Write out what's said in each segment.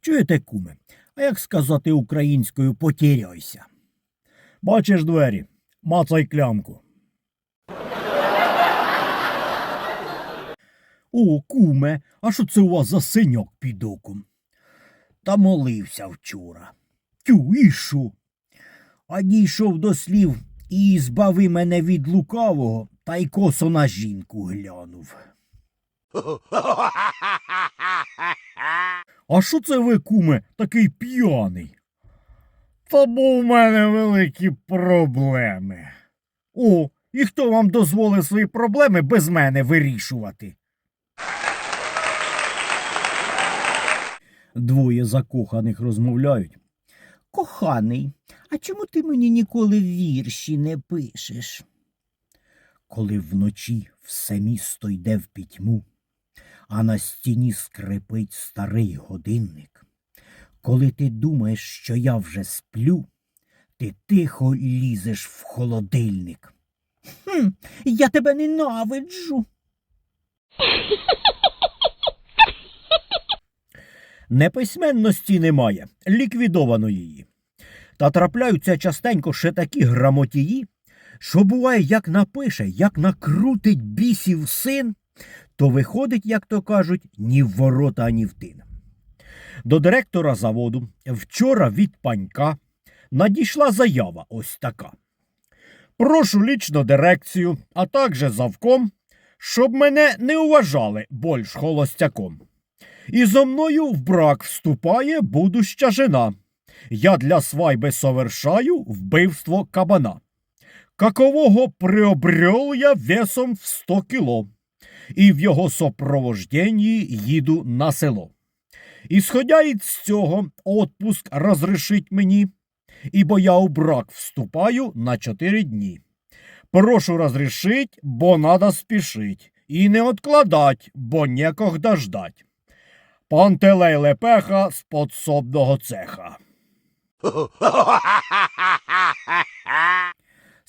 Чуєте, куме? А як сказати українською потіряйся? Бачиш двері, мацай клямку. О, куме, а що це у вас за синяк під оком? Та молився вчора. Тю, і що? А дійшов до слів і збави мене від лукавого, та й косо на жінку глянув. А що це ви, куме, такий п'яний? Та бо у мене великі проблеми. О, і хто вам дозволив свої проблеми без мене вирішувати? Двоє закоханих розмовляють. Коханий, а чому ти мені ніколи вірші не пишеш? Коли вночі все місто йде в пітьму, а на стіні скрипить старий годинник. Коли ти думаєш, що я вже сплю, ти тихо лізеш в холодильник. Хм, я тебе ненавиджу. Неписьменності немає, ліквідовано її. Та трапляються частенько ще такі грамотії, що буває, як напише, як накрутить бісів син, то виходить, як то кажуть, ні в ворота, ані в тин. До директора заводу вчора від панька надійшла заява ось така. Прошу лічно дирекцію, а також завком, щоб мене не уважали більш холостяком. І зо мною в брак вступає будуща жена. Я для свайби совершаю вбивство кабана. Какового приобрел я весом в 100 кіло, і в його сопровожденні їду на село. Ісходя із цього, отпуск розрішить мені, ібо я у брак вступаю на 4 дні. Прошу розрішить, бо надо спішить, і не откладать, бо некогда ждать. Пантелей Лепеха з подсобного цеха.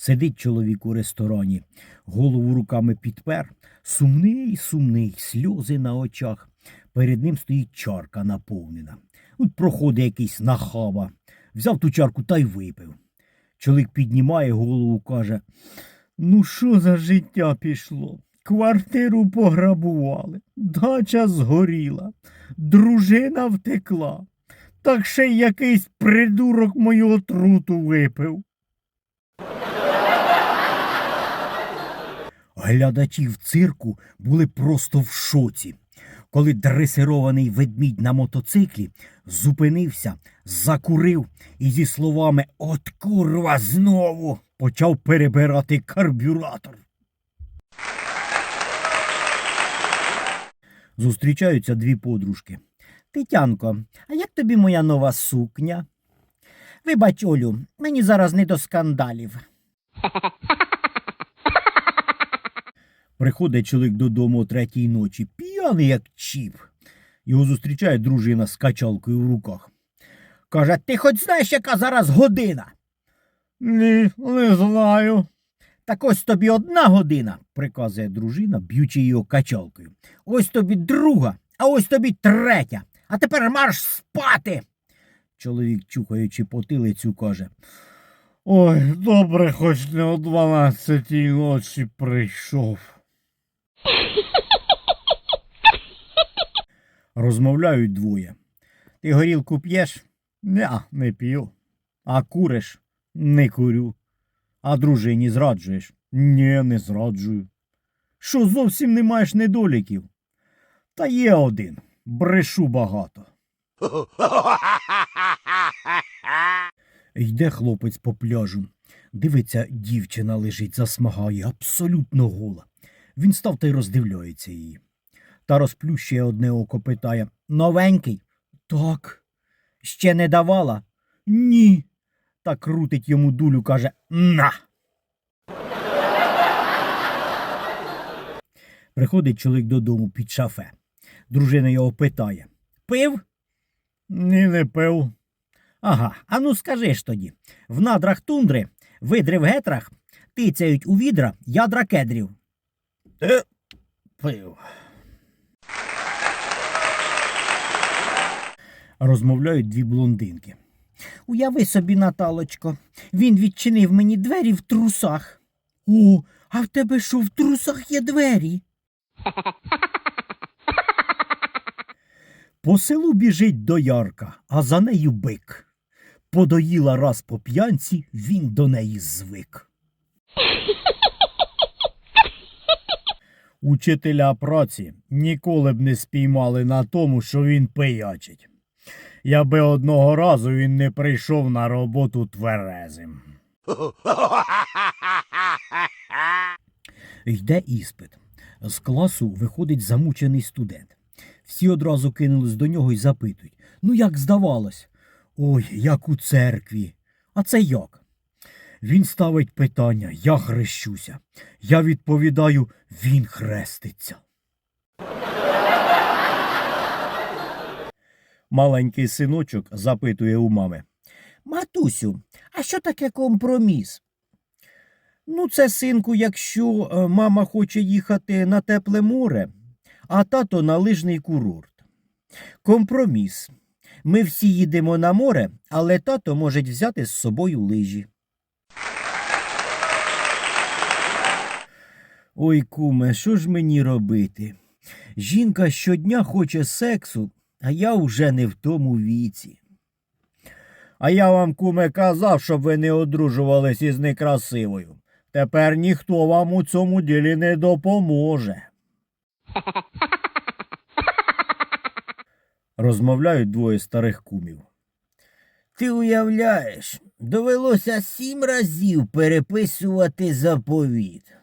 Сидить чоловік у ресторані, голову руками підпер, сумний, сумний, сльози на очах. Перед ним стоїть чарка наповнена. От проходить якийсь нахаба, взяв ту чарку та й випив. Чоловік піднімає голову, каже: Ну, що за життя пішло? Квартиру пограбували, дача згоріла, дружина втекла. Так ще й якийсь придурок мою отруту випив. Глядачі в цирку були просто в шоці. Коли дресирований ведмідь на мотоциклі зупинився, закурив і зі словами От курва знову почав перебирати карбюратор. Зустрічаються дві подружки. Тетянко, а як тобі моя нова сукня? Вибач, Олю, мені зараз не до скандалів. Приходить чоловік додому о третій ночі, п'яний як чіп. Його зустрічає дружина з качалкою в руках. Каже, ти хоч знаєш, яка зараз година? Ні, не знаю. Так ось тобі одна година, приказує дружина, б'ючи його качалкою. Ось тобі друга, а ось тобі третя. А тепер марш спати. Чоловік, чухаючи потилицю, каже. Ой, добре, хоч не о дванадцятій ночі прийшов. Розмовляють двоє. Ти горілку п'єш? Не, не п'ю. А куриш? Не курю. А дружині зраджуєш? Ні, не зраджую. Що зовсім не маєш недоліків? Та є один. Брешу багато. Йде хлопець по пляжу. Дивиться, дівчина лежить, засмагає, абсолютно гола. Він став та й роздивляється її. Та розплющує одне око, питає Новенький? Так. Ще не давала? Ні. Та крутить йому дулю, каже На. Приходить чоловік додому під шафе. Дружина його питає Пив? Ні, не пив. Ага, а ну скажи ж тоді. В надрах тундри, видри в гетрах, тицяють у відра ядра кедрів. Е. Розмовляють дві блондинки. Уяви собі, Наталочко, він відчинив мені двері в трусах. О, а в тебе що в трусах є двері? По селу біжить доярка, а за нею бик. Подоїла раз по п'янці, він до неї звик. Учителя праці ніколи б не спіймали на тому, що він пиячить. Яби одного разу він не прийшов на роботу тверезим. Йде іспит. З класу виходить замучений студент. Всі одразу кинулись до нього і запитують: Ну, як здавалось? Ой, як у церкві. А це як? Він ставить питання, я хрещуся. Я відповідаю, він хреститься. Маленький синочок запитує у мами. Матусю, а що таке компроміс? Ну, це, синку, якщо е, мама хоче їхати на тепле море, а тато на лижний курорт. Компроміс. Ми всі їдемо на море, але тато може взяти з собою лижі. Ой, куме, що ж мені робити? Жінка щодня хоче сексу, а я вже не в тому віці. А я вам, куме, казав, щоб ви не одружувались із некрасивою. Тепер ніхто вам у цьому ділі не допоможе. Розмовляють двоє старих кумів. Ти уявляєш, довелося сім разів переписувати заповіт.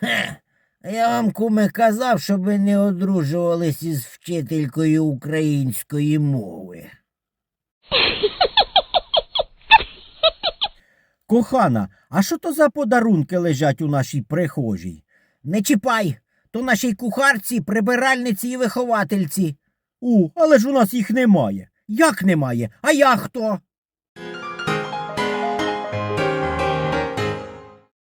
Хе, я вам, куме, казав, щоб ви не одружувались із вчителькою української мови. Кохана, а що то за подарунки лежать у нашій прихожій? Не чіпай, то нашій кухарці, прибиральниці і виховательці. У, але ж у нас їх немає. Як немає? А я хто?